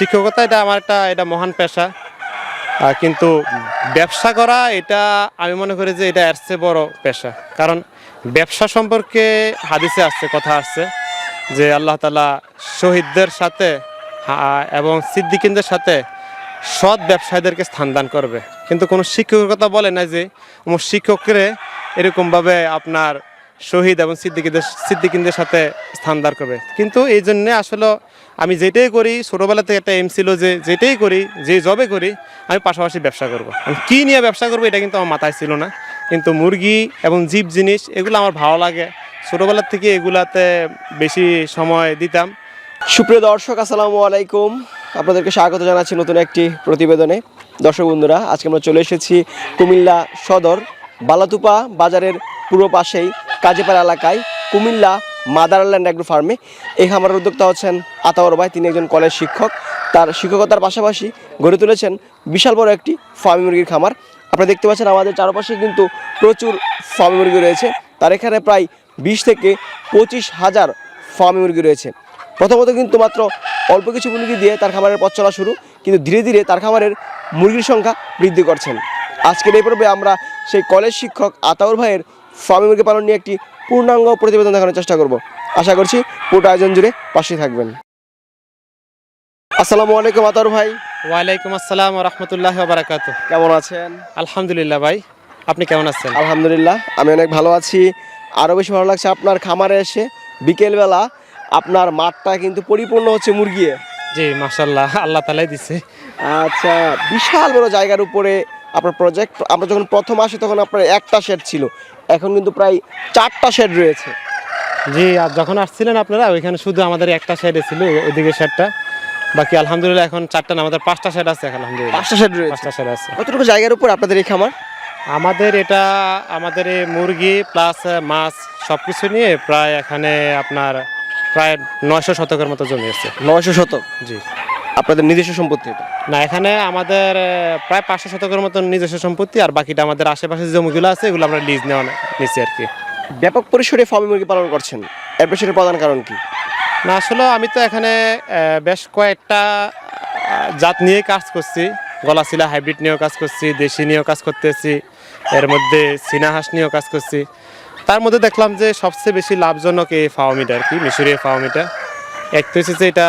শিক্ষকতা, এটা আমার একটা, এটা মহান পেশা। কিন্তু ব্যবসা করা, এটা আমি মনে করি যে এটা চেয়ে বড় পেশা। কারণ ব্যবসা সম্পর্কে হাদিসে আসছে, কথা আসছে যে আল্লাহ তালা শহীদদের সাথে এবং সিদ্দিকিনদের সাথে সৎ ব্যবসায়ীদেরকে স্থান দান করবে। কিন্তু কোনো শিক্ষকের কথা বলে না যে শিক্ষকরে এরকমভাবে আপনার শহীদ এবং সিদ্দিকিদের সিদ্দিকিনদের সাথে স্থান দান করবে। কিন্তু এই জন্যে আসলে আমি যেটাই করি, ছোটোবেলা থেকে একটা এম ছিল যে যেটাই করি, যে জবে করি, আমি পাশাপাশি ব্যবসা করব। আমি কী নিয়ে ব্যবসা করব এটা কিন্তু আমার মাথায় ছিল না। কিন্তু মুরগি এবং জীব জিনিস, এগুলো আমার ভালো লাগে। ছোটোবেলার থেকে এগুলাতে বেশি সময় দিতাম। সুপ্রিয় দর্শক, আসসালামু আলাইকুম। আপনাদেরকে স্বাগত জানাচ্ছি নতুন একটি প্রতিবেদনে। দর্শক বন্ধুরা, আজকে আমরা চলে এসেছি কুমিল্লা সদর, বালাতুপা বাজারের পূর্ব পাশেই। কাজীপাড়া এলাকায় কুমিল্লা মাদারল্যান্ড অ্যাগ্রো ফার্মে। এই খামারের উদ্যোক্তা হচ্ছেন আতাওয়ার ভাই। তিনি একজন কলেজ শিক্ষক। তার শিক্ষকতার পাশাপাশি গড়ে তুলেছেন বিশাল বড় একটি ফার্মি মুরগির খামার। আপনারা দেখতে পাচ্ছেন আমাদের চারপাশে কিন্তু প্রচুর ফার্মি মুরগি রয়েছে। তার এখানে প্রায় বিশ থেকে পঁচিশ হাজার ফার্মি মুরগি রয়েছে। প্রথমত কিন্তু মাত্র অল্প কিছু মুরগি দিয়ে তার খামারের পথ চলা শুরু। কিন্তু ধীরে ধীরে তার খামারের মুরগির সংখ্যা বৃদ্ধি করছেন। আজকের এই পর্বে আমরা সেই কলেজ শিক্ষক আতাউর ভাইয়ের ফার্মি মুরগি পালন নিয়ে একটি পূর্ণাঙ্গ প্রতিবেদন দেখানোর চেষ্টা করব। আশা করছি পুরো আয়োজন জুড়ে পাশে থাকবেন। আসসালামু আলাইকুম আতাউর ভাই। ওয়ালাইকুম আসসালাম রহমতুল্লাহ বারাকাত কেমন আছেন? আলহামদুলিল্লাহ ভাই আপনি কেমন আছেন? আলহামদুলিল্লাহ আমি অনেক ভালো আছি। আরও বেশি ভালো লাগছে আপনার খামারে এসে বিকেলবেলা আপনার মাঠটা কিন্তু পরিপূর্ণ হচ্ছে মুরগি জি মাসাল্লাহ আল্লাহ তালাই দিছে। আচ্ছা বিশাল বড় জায়গার উপরে আপনার প্রজেক্ট আমরা যখন প্রথম আসি তখন আপনার একটা শেড ছিল। এখন কিন্তু প্রায় চারটা শেড রয়েছে। জি আর যখন আসছিলেন আপনারা ওইখানে শুধু আমাদের একটা সাইডে ছিল ওইদিকে শেডটা বাকি আলহামদুলিল্লাহ এখন চারটা না আমাদের পাঁচটা শেড আছে এখন আলহামদুলিল্লাহ। পাঁচটা শেড রয়েছে। পাঁচটা শেড আছে। কতটুকু জায়গার উপর আপনাদের এই খামার? আমাদের এটা আমাদের এই মুরগি প্লাস মাছ সব কিছু নিয়ে প্রায় এখানে আপনার প্রায় নয়শো শতকের মতো জমি আছে। নয়শো শতক। জি। আপনাদের নিজস্ব সম্পত্তি এটা? না এখানে আমাদের প্রায় পাঁচশো শতকের মতো নিজস্ব সম্পত্তি আর বাকিটা আমাদের আশেপাশে যে জমিগুলো আছে এগুলো আমরা লিজ নেওয়া নিচ্ছি আর কি। ব্যাপক পরিসরে ফার্মি মুরগি পালন করছেন। এর পেছনে প্রধান কারণ কি? না আসলে আমি তো এখানে বেশ কয়েকটা জাত নিয়ে কাজ করছি। গলাশিলা হাইব্রিড নিয়েও কাজ করছি দেশি নিয়েও কাজ করতেছি এর মধ্যে চীনা হাঁস নিয়েও কাজ করছি। তার মধ্যে দেখলাম যে সবচেয়ে বেশি লাভজনক এই ফাওমিটা আর কি মিশরীয় ফাওমিটা এক তো হচ্ছে যে এটা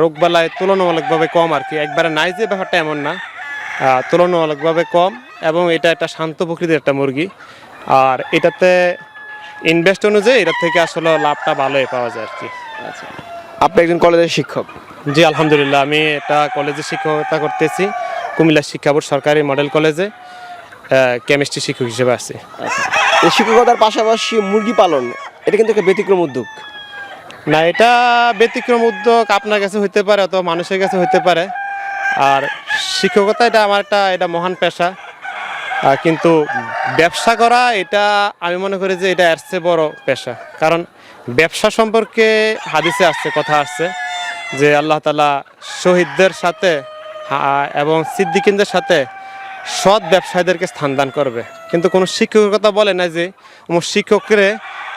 রোগবালায় তুলনামূলকভাবে কম আর কি। একবারে নাই যে ব্যাপারটা এমন না। তুলনামূলকভাবে কম এবং এটা একটা শান্ত প্রকৃতির একটা মুরগি। আর এটাতে ইনভেস্ট অনুযায়ী এটার থেকে আসলে লাভটা ভালোই পাওয়া যায় আর কি। আচ্ছা। আপনি একজন কলেজের শিক্ষক। জি আলহামদুলিল্লাহ। আমি এটা কলেজে শিক্ষকতা করতেছি। কুমিল্লা শিক্ষা বোর্ড সরকারি মডেল কলেজে কেমিস্ট্রি শিক্ষক হিসেবে আছি। আচ্ছা। এই শিক্ষকতার পাশাপাশি মুরগি পালন এটা কিন্তু একটা ব্যতিক্রম উদ্যোগ। না, এটা ব্যতিক্রম উদ্যোগ আপনার কাছে হইতে পারে অথবা মানুষের কাছে হইতে পারে। আর শিক্ষকতা এটা আমার একটা, এটা মহান পেশা। কিন্তু ব্যবসা করা, এটা আমি মনে করি যে এটা চেয়ে বড় পেশা। কারণ ব্যবসা সম্পর্কে হাদিসে আসছে, কথা আসছে যে আল্লাহ তালা শহীদদের সাথে এবং সিদ্দিকিনদের সাথে সৎ ব্যবসায়ীদেরকে স্থান দান করবে। কিন্তু কোনো শিক্ষকের কথা বলে না যে শিক্ষকরে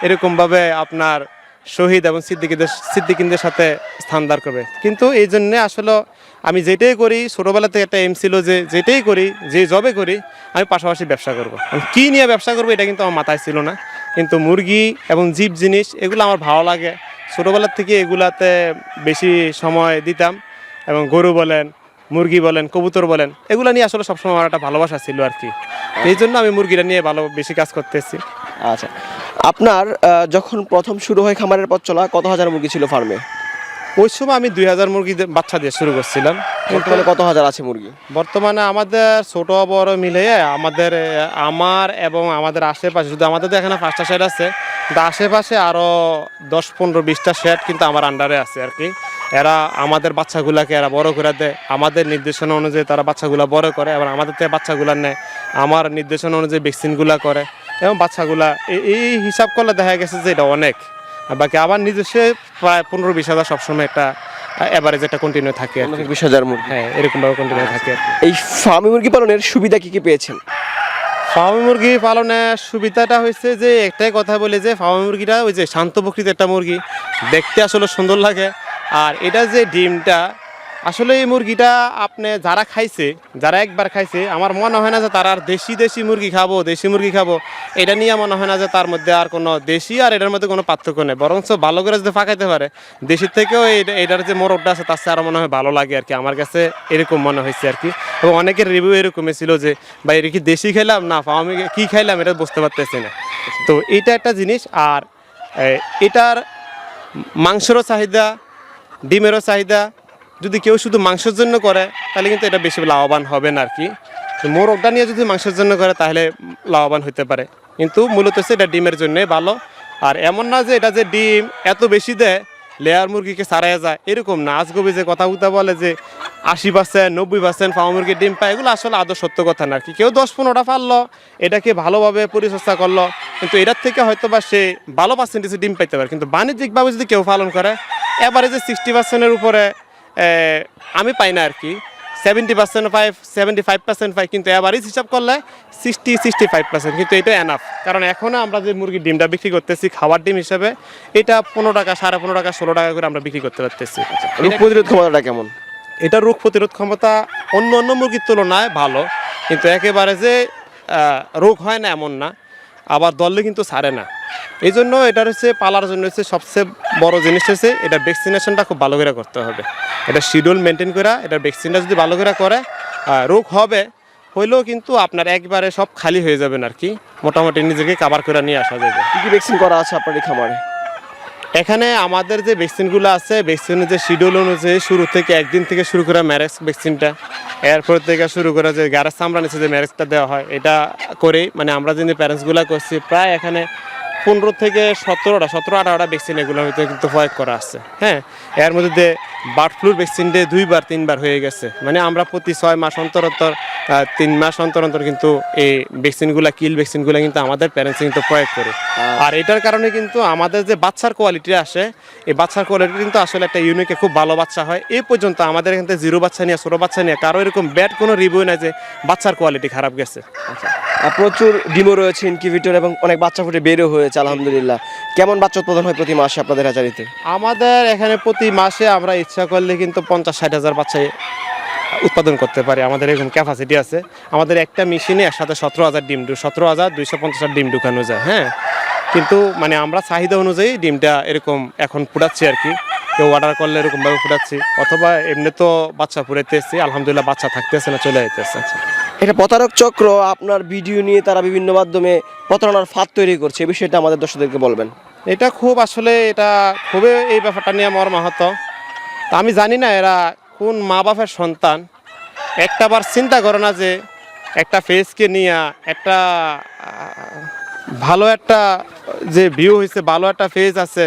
এরকমভাবে আপনার শহীদ এবং সিদ্দিকিদের সিদ্দিকিনদের সাথে স্থান দান করবে। কিন্তু এই জন্যে আসলে আমি যেটাই করি, ছোটোবেলা থেকে একটা এম ছিল যে যেটাই করি, যে জবে করি, আমি পাশাপাশি ব্যবসা করব। কী নিয়ে ব্যবসা করব এটা কিন্তু আমার মাথায় ছিল না। কিন্তু মুরগি এবং জীব জিনিস, এগুলো আমার ভালো লাগে। ছোটোবেলার থেকে এগুলাতে বেশি সময় দিতাম এবং গরু বলেন, মুরগি বলেন, কবুতর বলেন, এগুলো নিয়ে আসলে সবসময় আমার একটা ভালোবাসা ছিল আর কি। এই জন্য আমি মুরগিটা নিয়ে ভালো বেশি কাজ করতেছি। আচ্ছা। আপনার যখন প্রথম শুরু হয় খামারের পথ চলা কত হাজার মুরগি ছিল ফার্মে? ওই সময় আমি দুই হাজার মুরগি বাচ্চা দিয়ে শুরু করছিলাম। বর্তমানে কত হাজার আছে মুরগি? বর্তমানে আমাদের ছোট বড় মিলে আমাদের আমার এবং আমাদের আশেপাশে শুধু আমাদের তো এখানে পাঁচটা শেড আছে কিন্তু আশেপাশে আরও দশ পনেরো বিশটা শেড কিন্তু আমার আন্ডারে আছে আর কি। এরা আমাদের বাচ্চাগুলাকে এরা বড় করে দেয়। আমাদের নির্দেশনা অনুযায়ী তারা বাচ্চাগুলা বড় করে এবং আমাদের থেকে বাচ্চাগুলা নেয়। আমার নির্দেশনা অনুযায়ী ভ্যাকসিনগুলা করে। এবং বাচ্চাগুলা এই- এই হিসাব করলে দেখা গেছে যে এটা অনেক। বাকি আবার নিজস্ব প্রায় পনেরো বিশ হাজার সবসময় একটা অ্যাভারেজ একটা কন্টিনিউ থাকে বিশ হাজার মুরগি। হ্যাঁ এরকমভাবে কন্টিনিউ থাকে এই ফার্মি মুরগি পালনের সুবিধা কি কি পেয়েছেন? ফার্মি মুরগি পালনের সুবিধাটা হয়েছে যে একটাই কথা বলে যে ফার্মি মুরগিটা ওই যে শান্ত প্রকৃতির একটা মুরগি। দেখতে আসলে সুন্দর লাগে। আর এটা যে ডিমটা আসলে এই মুরগিটা আপনি যারা খাইছে, যারা একবার খাইছে, আমার মনে হয় না যে তারা আর দেশি দেশি মুরগি খাব, দেশি মুরগি খাব। এটা নিয়ে মনে হয় না যে তার মধ্যে আর কোনো দেশি আর এটার মধ্যে কোনো পার্থক্য নেই। বরঞ্চ ভালো করে যদি ফাঁকাইতে পারে, দেশির থেকেও এটা- এটার যে মোরগটা আছে, তার চেয়ে আরও মনে হয় ভালো লাগে আর কি। আমার কাছে এরকম মনে হয়েছে আর কি। এবং অনেকের রিভিউ এরকমই ছিল যে বা এটা কি দেশি খেলাম না আমি কী খাইলাম? এটা বুঝতে পারতেছি না। তো এটা একটা জিনিস। আর এটার মাংসেরও চাহিদা, ডিমেরও চাহিদা যদি কেউ শুধু মাংসের জন্য করে, তাহলে কিন্তু এটা বেশি লাভবান হবে না আর কি মোরগটা নিয়ে যদি মাংসের জন্য করে, তাহলে লাভবান হতে পারে। কিন্তু মূলত হচ্ছে এটা ডিমের জন্যই ভালো। আর এমন না যে এটা যে ডিম এত বেশি দেয়, লেয়ার মুরগিকে সারাই যায়, এরকম না। আজগবি যে কথা উতা বলে যে আশি পার্সেন্ট নব্বই পার্সেন্ট ফার্ম মুরগির ডিম পায়, এগুলো আসলে আদৌ সত্য কথা না কি কেউ দশ পনেরোটা পারল, এটাকে ভালোভাবে পরিচর্যা করল, কিন্তু এটার থেকে হয়তো বা সে ভালো পার্সেন্টেজে ডিম পাইতে পারে। কিন্তু বাণিজ্যিকভাবে যদি কেউ পালন করে এবারে যে সিক্সটি পার্সেন্টের উপরে আমি পাই না আর কি। সেভেন্টি পার্সেন্ট পাই সেভেন্টি ফাইভ পার্সেন্ট পাই কিন্তু অ্যাভারেজ হিসাব করলে সিক্সটি সিক্সটি ফাইভ পার্সেন্ট কিন্তু এটা এনাফ কারণ এখনও আমরা যে মুরগির ডিমটা বিক্রি করতেছি খাবার ডিম হিসেবে এটা পনেরো টাকা সাড়ে পনেরো টাকা ষোলো টাকা করে আমরা বিক্রি করতে পারতেছি। রোগ প্রতিরোধ ক্ষমতাটা কেমন? এটা রোগ প্রতিরোধ ক্ষমতা অন্য অন্য মুরগির তুলনায় ভালো কিন্তু একেবারে যে রোগ হয় না এমন না। আবার দললে কিন্তু ছাড়ে না। এই জন্য এটা হচ্ছে, পালার জন্য হচ্ছে সবচেয়ে বড় জিনিস হচ্ছে, এটা ভ্যাকসিনেশনটা খুব ভালো করে করতে হবে। এটা শিডিউল মেনটেন করা এটা ভ্যাকসিনটা যদি ভালো করে করে রোগ হবে, হইলেও কিন্তু আপনার একবারে সব খালি হয়ে যাবেন আর কি। মোটামুটি নিজেকে কাবার করে নিয়ে আসা যাবে। কি কি ভ্যাকসিন করা আছে আপনার এই খামারে? এখানে আমাদের যে ভ্যাকসিনগুলো আছে ভ্যাকসিনের যে শিডিউল অনুযায়ী শুরু থেকে একদিন থেকে শুরু করা ম্যারেজ ভ্যাকসিনটা এরপর থেকে শুরু করা যে গ্যারেজ চামড়া নিচে যে ম্যারেজটা দেওয়া হয়, এটা করেই মানে আমরা যে প্যারেন্টসগুলো করছি, প্রায় এখানে পনেরো থেকে সতেরোটা, সতেরো আঠারোটা ভ্যাকসিন এগুলোর ভিতরে কিন্তু প্রয়োগ করা আছে। হ্যাঁ এর মধ্যে বার্ড ফ্লুর ভ্যাকসিন দিয়ে দুইবার তিনবার হয়ে গেছে। মানে আমরা প্রতি ছয় মাস অন্তর অন্তর তিন মাস অন্তর অন্তর কিন্তু এই ভ্যাকসিনগুলো কিল ভ্যাকসিনগুলো কিন্তু আমাদের প্যারেন্টস কিন্তু প্রয়োগ করে। আর এটার কারণে কিন্তু আমাদের যে বাচ্চার কোয়ালিটি আসে এই বাচ্চার কোয়ালিটি কিন্তু আসলে একটা ইউনিকে খুব ভালো বাচ্চা হয়। এই পর্যন্ত আমাদের এখান থেকে জিরো বাচ্চা নিয়ে ছোটো বাচ্চা নিয়ে কারও এরকম ব্যাড কোনো রিভিউ নাই যে বাচ্চার কোয়ালিটি খারাপ গেছে। আর প্রচুর ডিমও রয়েছে ইনকিউবেটর এবং অনেক বাচ্চা ফুটে বেরও হয়েছে, আলহামদুলিল্লাহ। কেমন বাচ্চা উৎপাদন হয় প্রতি মাসে আপনাদের হাজারিতে? আমাদের এখানে প্রতি মাসে আমরা ইচ্ছা করলে কিন্তু পঞ্চাশ ষাট হাজার বাচ্চা উৎপাদন করতে পারি। আমাদের এরকম ক্যাপাসিটি আছে। আমাদের একটা মেশিনে একসাথে সতেরো হাজার ডিম সতেরো হাজার দুইশো পঞ্চাশ ডিম ঢুকানো যায় হ্যাঁ? কিন্তু মানে আমরা চাহিদা অনুযায়ী ডিমটা এরকম এখন ফুটাচ্ছি আর কি। কেউ অর্ডার করলে এরকমভাবে ফুটাচ্ছি। অথবা এমনি তো বাচ্চা ফুটাইতেছি, আলহামদুলিল্লাহ বাচ্চা থাকতেছে না, চলে যেতেছে এটা প্রতারক চক্র আপনার ভিডিও নিয়ে তারা বিভিন্ন মাধ্যমে প্রতারণার ফাঁদ তৈরি করছে এই বিষয়টা আমাদের দর্শকদেরকে বলবেন। এটা খুব আসলে এটা খুবই এই ব্যাপারটা নিয়ে আমার মাহাতো তা আমি জানি না এরা কোন মা বাপের সন্তান। একটা বার চিন্তা করে না যে একটা ফেসকে নিয়ে একটা ভালো একটা যে ভিউ হয়েছে ভালো একটা ফেজ আছে,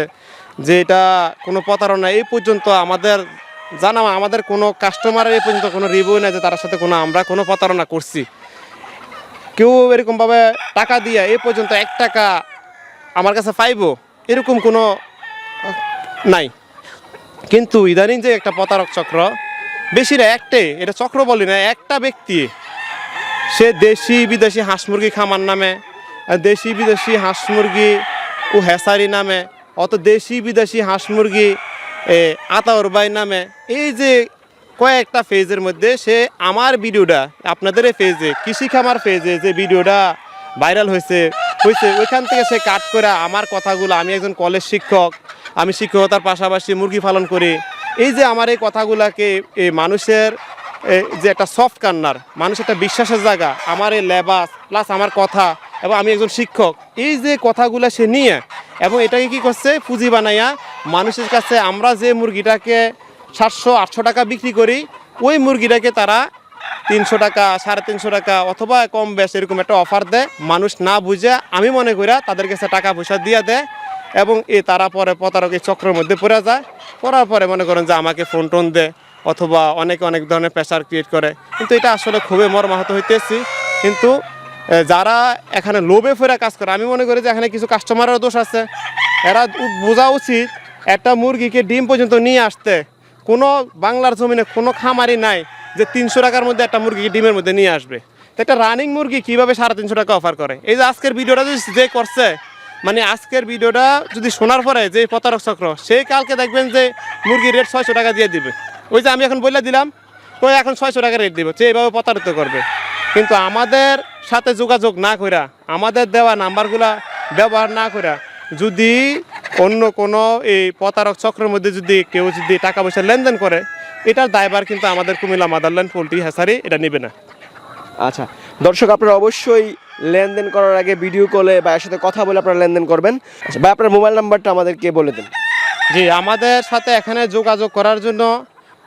যে এটা কোনো প্রতারণা, এই পর্যন্ত আমাদের জানা আমাদের কোনো কাস্টমারের এই পর্যন্ত কোনো রিভিউ নেই যে তার সাথে কোনো আমরা কোনো প্রতারণা করছি। কেউ এরকমভাবে টাকা দিয়ে এই পর্যন্ত এক টাকা আমার কাছে পাইবো, এরকম কোনো নাই। কিন্তু ইদানিং যে একটা প্রতারক চক্র, বেশিরা একটাই, এটা চক্র বলি না, একটা ব্যক্তি, সে দেশি বিদেশি হাঁস মুরগি খামার নামে দেশি বিদেশি হাঁস মুরগি ও হেসারি নামে, অত দেশি বিদেশি হাঁস মুরগি আতাউর বাই নামে। এই যে কয়েকটা ফেজের মধ্যে সে আমার ভিডিওটা, আপনাদের এই ফেজে, কৃষি খামার ফেজে যে ভিডিওটা ভাইরাল হয়েছে হয়েছে, ওইখান থেকে সে কাট করে আমার কথাগুলো, আমি একজন কলেজ শিক্ষক, আমি শিক্ষকতার পাশাপাশি মুরগি পালন করি। এই যে আমার এই কথাগুলাকে মানুষের যে একটা সফট কান্নার মানুষ একটা বিশ্বাসের জায়গা, আমার এই লেবাস প্লাস আমার কথা, এবং আমি একজন শিক্ষক, এই যে কথাগুলো সে নিয়ে, এবং এটাকে কি করছে, পুঁজি বানাইয়া মানুষের কাছে আমরা যে মুরগিটাকে সাতশো, আটশো টাকা বিক্রি করি, ওই মুরগিটাকে তারা তিনশো টাকা, সাড়ে তিনশো টাকা অথবা কম বেশ এরকম একটা অফার দেয়। মানুষ না বুঝে, আমি মনে করি তাদের কাছে টাকা পয়সা দিয়ে দেয় এবং এ তারা পরে প্রতারক এই চক্রের মধ্যে পড়ে যায়। পড়ার পরে মনে করেন যে আমাকে ফোন টোন দেয় অথবা অনেকে অনেক ধরনের প্রেশার ক্রিয়েট করে। কিন্তু এটা আসলে খুবই মর্মাহত হইতেছি। কিন্তু যারা এখানে লোভে ফেরা কাজ করে, আমি মনে করি যে এখানে কিছু কাস্টমারের দোষ আছে। এরা বোঝা উচিত একটা মুরগিকে ডিম পর্যন্ত নিয়ে আসতে কোনো বাংলার জমিনে কোনো খামারি নাই যে তিনশো টাকার মধ্যে একটা মুরগিকে ডিমের মধ্যে নিয়ে আসবে। তো একটা রানিং মুরগি কীভাবে সাড়ে তিনশো টাকা অফার করে? এই যে আজকের ভিডিওটা যদি যে করছে মানে আজকের ভিডিওটা যদি শোনার পরে যে প্রতারক চক্র সেই কালকে দেখবেন যে মুরগির রেট ছয়শো টাকা দিয়ে দিবে। ওই যে আমি এখন বলে দিলাম ওই এখন ছয়শো টাকা রেট দিব সে এইভাবে প্রতারিত করবে। কিন্তু আমাদের সাথে যোগাযোগ না করা আমাদের দেওয়া নাম্বারগুলা ব্যবহার না করা যদি অন্য কোনো এই প্রতারক চক্রের মধ্যে যদি কেউ যদি টাকা পয়সা লেনদেন করে এটার দায়ভার কিন্তু আমাদের কুমিল্লা মাদারল্যান্ড পোলট্রি হ্যাসারি এটা নেবে না। আচ্ছা দর্শক আপনারা অবশ্যই লেনদেন করার আগে ভিডিও কলে বা এর সাথে কথা বলে আপনারা লেনদেন করবেন। আচ্ছা ভাই আপনার মোবাইল নাম্বারটা আমাদেরকে বলে দিন। জি আমাদের সাথে এখানে যোগাযোগ করার জন্য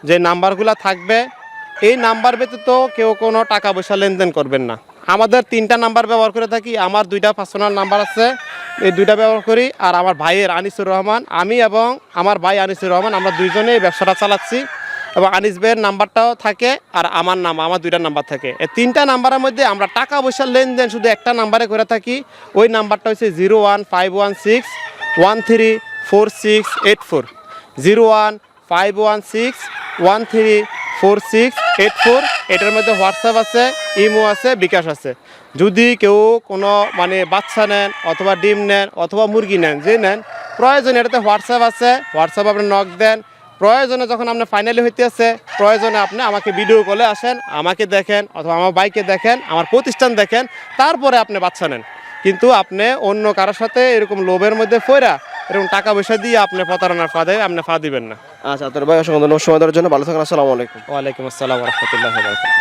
যে নাম্বারগুলো থাকবে এই নাম্বার ব্যতীত কেউ কোনো টাকা পয়সা লেনদেন করবেন না। আমাদের তিনটা নাম্বার ব্যবহার করে থাকি, আমার দুইটা পার্সোনাল নাম্বার আছে, এই দুইটা ব্যবহার করি, আর আমার ভাইয়ের আনিসুর রহমান। আমি এবং আমার ভাই আনিসুর রহমান, আমরা দুইজনে এই ব্যবসাটা চালাচ্ছি। এবং আনিস ভাইয়ের নাম্বারটাও থাকে, আর আমার নাম, আমার দুইটা নাম্বার থাকে। এই তিনটা নাম্বারের মধ্যে আমরা টাকা পয়সার লেনদেন শুধু একটা নাম্বারে করে থাকি। ওই নাম্বারটা হচ্ছে zero one five one six one three four six eight four. Zero one five one six one three four six eight four এটার মধ্যে হোয়াটসঅ্যাপ আছে ইমো আছে বিকাশ আছে। যদি কেউ কোনো মানে বাচ্চা নেন, অথবা ডিম নেন, অথবা মুরগি নেন, যে নেন, প্রয়োজনে এটাতে হোয়াটসঅ্যাপ আছে হোয়াটসঅ্যাপ আপনি নক দেন। প্রয়োজনে যখন আপনি ফাইনালি হইতে আছে, প্রয়োজনে আপনি আমাকে ভিডিও কলে আসেন, আমাকে দেখেন, অথবা আমার বাইকে দেখেন, আমার প্রতিষ্ঠান দেখেন, তারপরে আপনি বাচ্চা নেন। কিন্তু আপনি অন্য কারোর সাথে এরকম লোভের মধ্যে ফইরা এরকম টাকা পয়সা দিয়ে আপনি প্রতারণার ফাঁদে আপনি ফা দিবেন না। আচ্ছা তোর ভাই অসংখ্য ধন্যবাদ সময় দেওয়ার জন্য। ভালো থাকেন আসসালামু আলাইকুম। ওয়ালাইকুম আসসালাম রহমতুল্লাহ